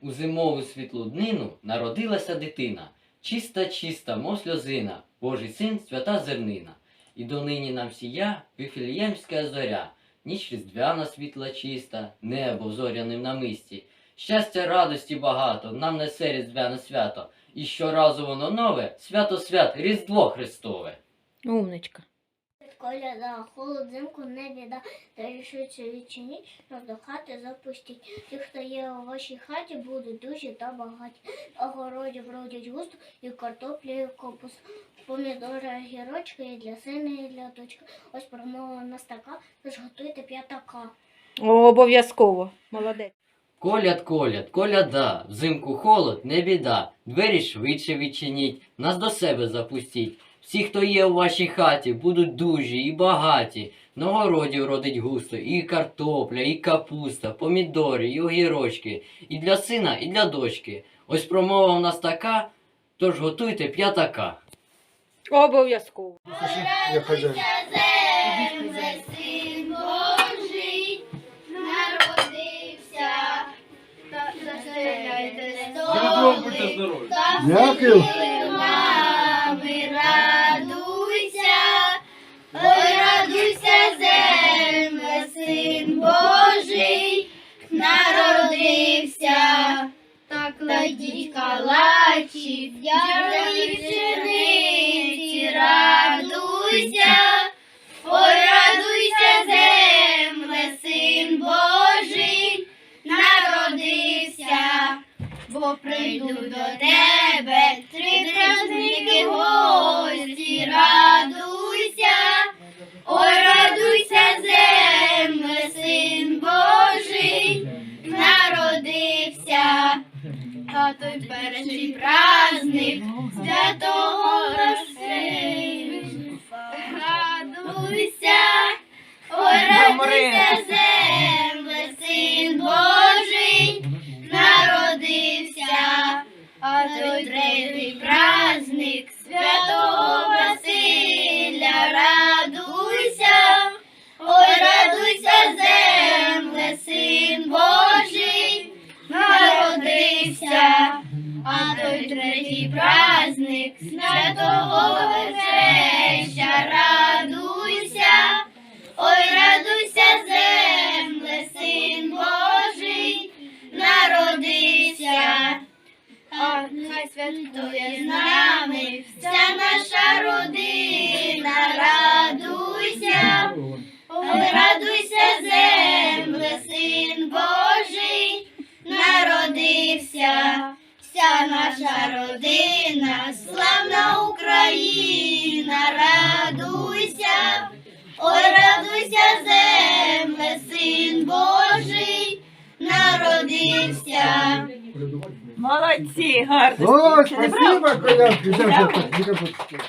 У зимову світлу днину народилася дитина, чиста, чиста, мов сльозина, Божий син, свята зернина. І донині нам сія Вифлеємська зоря, ніч різдвяна світла чиста, небо зоряним намисті. Щастя, радості багато, нам несе різдвяне свято, і щоразу воно нове, свято свят, Різдво Христове. Умничка. Коляда, холод взимку не біда, та рішується відчиніть, щоб до хати запустіть. Ті, хто є у вашій хаті, будуть дуже та багаті. На городі бродять густо і картоплю, і копус. Помідори, гірочки і для сина, і для дочки. Ось промова нас така, тож готуйте п'ятака. Обов'язково. Молодець. Коляд, коляд, коляда, взимку холод, не біда, двері швидше відчиніть, нас до себе запустіть. Всі, хто є у вашій хаті, будуть дужі і багаті. На городі родить густо, і картопля, і капуста, помідори, і огірочки, і для сина, і для дочки. Ось промова в нас така, тож готуйте п'ятака. Обов'язково. Я калачі, ярої пшениці, радуйся, ой, радуйся, земле, син Божий, народився бо прийдуть до тебе три праздники гості, радуйся, ой, радуйся, земле, син Божий, народився, той перший праздник святого. Радуйся, ой, радуйся, земле, праздник святого Вечеща, радуйся, ой, радуйся, земле, син Божий, народився, а хай святкує з нами вся наша родина, радуйся, ой, радуйся, земле, син Божий, народився, вся наша родина, Україна, радуйся, ой, радуйся, земле, син Божий, народився. Молодці, гарно. О, спасибо, сейчас.